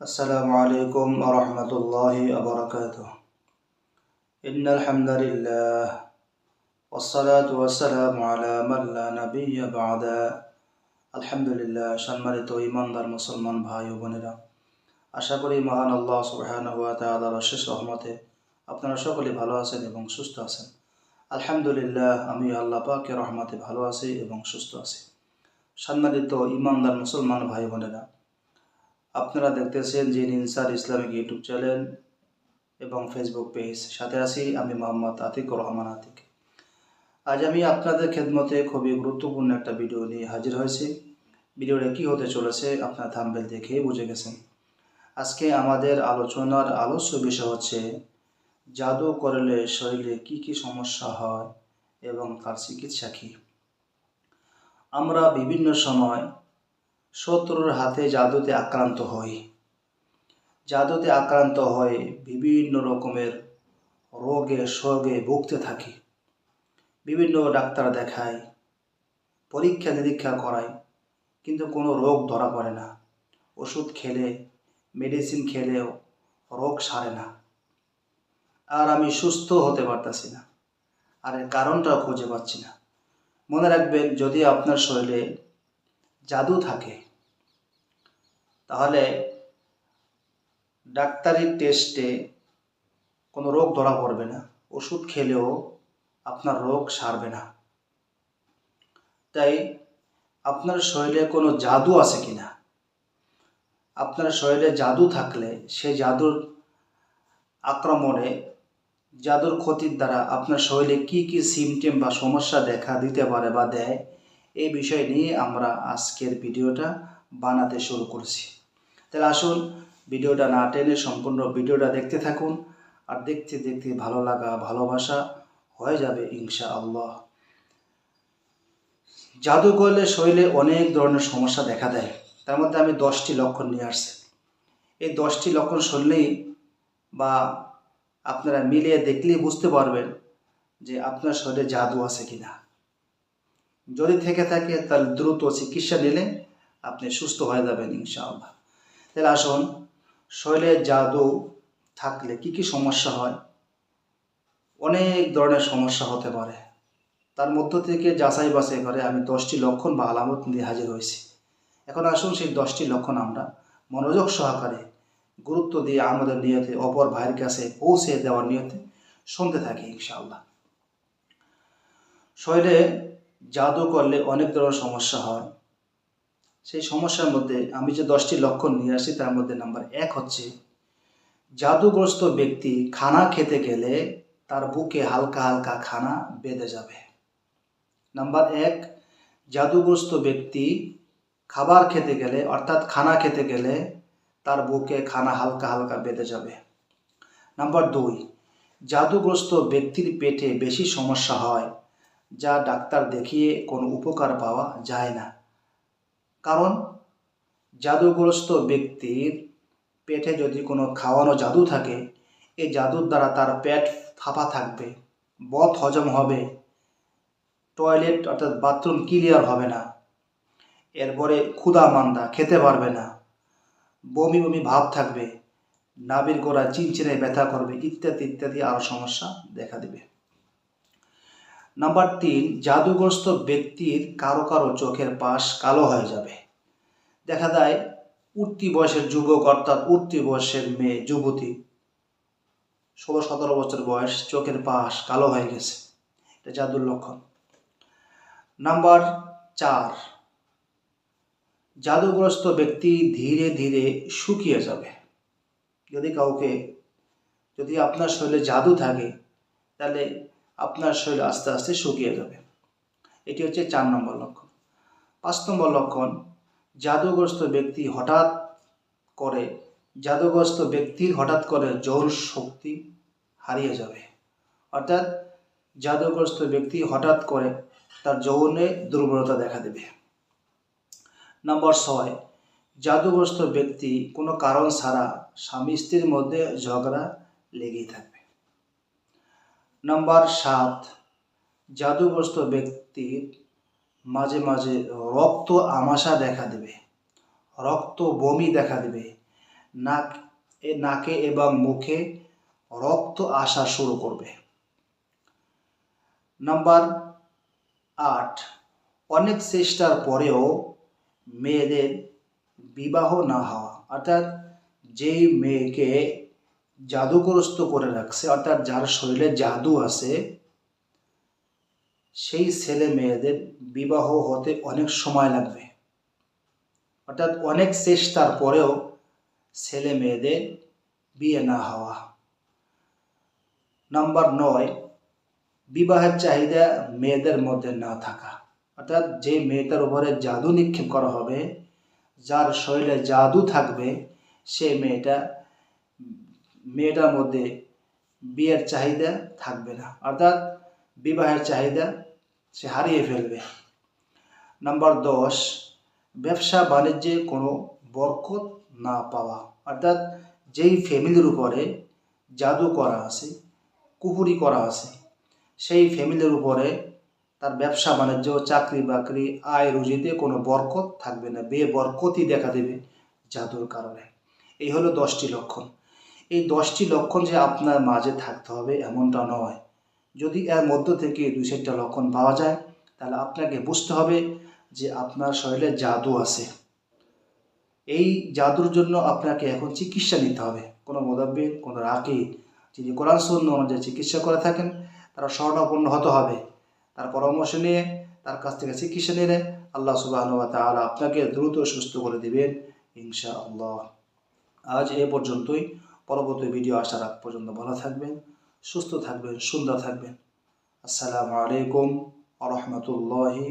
السلام عليكم ورحمة الله وبركاته إن الحمد لله والصلاة والسلام على من لا نبي بعد আলহামদুলিল্লাহ সম্মানিত ইমানদার মুসলমান ভাই ও বোনেরা আশা করি মহান আল্লাহ সুবহানাহু ওয়া তাআলার অশেষ রহমতে আপনারা সকলে ভালো আছেন এবং সুস্থ আছেন আলহামদুলিল্লাহ আমি আল্লাহ পাকের রহমতে ভালো আছি এবং সুস্থ আছি সম্মানিত ইমানদার মুসলমান ভাই বোনেরা আপনারা দেখতেছেন যে ইনসার ইসলামিক ইউটিউব চ্যানেল এবং ফেসবুক পেজ। সাথে আছি আমি মোহাম্মদ আতিকুর রহমান আতিক। আজ আমি আপনাদের খেদমতে খুবই গুরুত্বপূর্ণ একটা ভিডিও নিয়ে হাজির হয়েছি। ভিডিওটা কী হতে চলেছে আপনার থাম্বেল দেখে বুঝে গেছেন। আজকে আমাদের আলোচনার আলোচ্য বিষয় হচ্ছে, জাদু করলে শরীরে কি কি সমস্যা হয় এবং তার চিকিৎসা কী? আমরা বিভিন্ন সময় শত্রুর হাতে জাদুতে আক্রান্ত হই। জাদুতে আক্রান্ত হয়ে বিভিন্ন রকমের রোগে শোগে ভুগতে থাকি। বিভিন্ন ডাক্তার দেখায় পরীক্ষা নিরীক্ষা করায় কিন্তু কোনো রোগ ধরা পড়ে না। ওষুধ খেলে মেডিসিন খেলেও রোগ সারে না। আর আমি সুস্থ হতে পারতাছি না। আর এর কারণটাও খুঁজে পাচ্ছি না। মনে রাখবেন, যদি আপনার শরীরে জাদু থাকে তাহলে ডাক্তারি টেস্টে কোনো রোগ ধরা পড়বে না। ওষুধ খেলেও আপনার রোগ সারবে না। তাই আপনার শরীরে কোনো জাদু আছে কি না আপনার শরীরে জাদু থাকলে সেই জাদুর আক্রমণে, জাদুর ক্ষতির দ্বারা আপনার শরীরে কি কি সিমটেম বা সমস্যা দেখা দিতে পারে বা দেয়, এই বিষয় নিয়ে আমরা আজকের ভিডিওটা বানাতে শুরু করছি। তাহলে আসুন ভিডিওটা না টেনে সম্পূর্ণ ভিডিওটা দেখতে থাকুন আর দেখতে দেখতে ভালো লাগা, ভালোবাসা হয়ে যাবে ইনশা আল্লাহ জাদু করলে শরীরে অনেক ধরনের সমস্যা দেখা দেয়। তার মধ্যে আমি দশটি লক্ষণ নিয়ে আসছি। এই দশটি লক্ষণ শুনলেই বা আপনারা মিলিয়ে দেখলেই বুঝতে পারবেন যে আপনার শরীরে জাদু আছে কিনা। যদি থেকে থাকে তাহলে দ্রুত চিকিৎসা নিলে আপনি সুস্থ হয়ে যাবেন ইনশাআল্লাহ। তাহলে আসুন শরীরে জাদু থাকলে কি কি সমস্যা হয়? অনেক ধরনের সমস্যা হতে পারে। তার মধ্য থেকে যাচাই বাছাই করে আমি দশটি লক্ষণ বা আলামত নিয়ে হাজির হয়েছি। এখন আসুন সেই দশটি লক্ষণ আমরা মনোযোগ সহকারে গুরুত্ব দিয়ে আমাদের নিয়তে অপর ভাইয়ের কাছে পৌঁছে দেওয়ার নিয়তে শুনতে থাকি ইনশাআল্লাহ। শরীরে জাদু করলে অনেক ধরনের সমস্যা হয়। সেই সমস্যার মধ্যে আমি যে দশটি লক্ষণ নিয়ে আসি তার মধ্যে নাম্বার এক হচ্ছে, জাদুগ্রস্ত ব্যক্তি খানা খেতে গেলে তার বুকে হালকা হালকা খানা বেঁধে যাবে। নাম্বার এক, জাদুগ্রস্ত ব্যক্তি খাবার খেতে গেলে, অর্থাৎ খানা খেতে গেলে তার বুকে খানা হালকা হালকা বেঁধে যাবে। নাম্বার দুই, জাদুগ্রস্ত ব্যক্তির পেটে বেশি সমস্যা হয়, যা ডাক্তার দেখিয়ে কোনো উপকার পাওয়া যায় না। কারণ জাদুগ্রস্ত ব্যক্তির পেটে যদি কোনো খাওয়ানো জাদু থাকে এই জাদুর দ্বারা তার পেট ফাঁপা থাকবে বথ হজম হবে, টয়লেট অর্থাৎ বাথরুম ক্লিয়ার হবে না, এরপরে ক্ষুদা মান্দা, খেতে পারবে না, বমি বমি ভাব থাকবে নাবির গোড়া চিনচিনে ব্যথা করবে, ইত্যাদি ইত্যাদি আরও সমস্যা দেখা দেবে। নাম্বার তিন, জাদুগ্রস্ত ব্যক্তির কারও কারও চোখের পাশ কালো হয়ে যাবে। দেখা যায়, উঠতি বয়সের যুবক অর্থাৎ উঠতি বয়সের মেয়ে, যুবতী, ষোলো সতেরো বছর বয়স, চোখের পাশ কালো হয়ে গেছে। এটা জাদুর লক্ষণ। নাম্বার চার, জাদুগ্রস্ত ব্যক্তি ধীরে ধীরে শুকিয়ে যাবে। যদি কাউকে, যদি আপনার শরীরে জাদু থাকে, তাহলে আপনার শরীর আস্তে আস্তে শুকিয়ে যাবে। এটি হচ্ছে চার নম্বর লক্ষণ। পাঁচ নম্বর লক্ষণ, জাদুগ্রস্ত ব্যক্তি হঠাৎ করে, জাদুগ্রস্ত ব্যক্তির হঠাৎ করে জোর শক্তি হারিয়ে যাবে। অর্থাৎ জাদুগ্রস্ত ব্যক্তি হঠাৎ করে তার যৌনে দুর্বলতা দেখা দেবে। নম্বর ছয়, জাদুগ্রস্ত ব্যক্তি কোনো কারণ ছাড়া স্বামী স্ত্রীর মধ্যে ঝগড়া লেগেই থাকবে। নাম্বার সাত, জাদুগ্রস্ত ব্যক্তির মাঝে মাঝে রক্ত আমাশা দেখা দেবে, রক্ত বমি দেখা দেবে, নাক নাকে এবং মুখে রক্ত আসা শুরু করবে। নাম্বার আট, অনেক চেষ্টার পরেও মেয়েদের বিবাহ না হওয়া, অর্থাৎ যেই মেয়েকে জাদুগ্রস্ত করে রাখছে, অর্থাৎ যার শরীরে জাদু আছে, সেই ছেলে মেয়েদের বিবাহ হতে অনেক সময় লাগবে। অর্থাৎ অনেক চেষ্টার পরেও ছেলে মেয়েদের বিয়ে না হওয়া। নাম্বার নয়, বিবাহের চাহিদা মেয়েদের মধ্যে না থাকা। অর্থাৎ যে মেয়েটার উপরে জাদু নিক্ষেপ করা হবে, যার শরীরে জাদু থাকবে, সে মেয়েটা মেয়েটার মধ্যে বিয়ের চাহিদা থাকবে না। অর্থাৎ বিবাহের চাহিদা সে হারিয়ে ফেলবে। নাম্বার দশ, ব্যবসা বাণিজ্যে কোনো বরকত না পাওয়া। অর্থাৎ যেই ফ্যামিলির উপরে জাদু করা আছে কুহুরি করা আছে, সেই ফ্যামিলির উপরে তার ব্যবসা বাণিজ্য, চাকরি বাকরি, আয় রুজিতে কোনো বরকত থাকবে না, বে বরকতই দেখা দেবে জাদুর কারণে। এই হলো দশটি লক্ষণ। এই দশটি লক্ষণ যে আপনার মাঝে থাকতে হবে এমনটা নয়। যদি এর মধ্য থেকে দুই চারটা লক্ষণ পাওয়া যায়, তাহলে আপনাকে বুঝতে হবে যে আপনার শরীরে জাদু আছে। এই জাদুর জন্য আপনাকে এখন চিকিৎসা নিতে হবে। কোনো মোদাব্বির, কোনো রাকি যিনি কোরআন শূন্য অনুযায়ী চিকিৎসা করে থাকেন, তারা স্বর্ণাপন্ন হতে হবে। তার পরামর্শ নিয়ে, তার কাছ থেকে চিকিৎসা নিলে আল্লাহ সুবাহ তাআলা আপনাকে দ্রুত সুস্থ করে দেবেন ইনশা আল্লাহ আজ এ পর্যন্তই। পরবর্তী ভিডিও আসার আগ পর্যন্ত ভালো থাকবেন, সুস্থ থাকবেন, সুন্দর থাকবেন। আসসালামু আলাইকুম আ রহমতুল্লাহি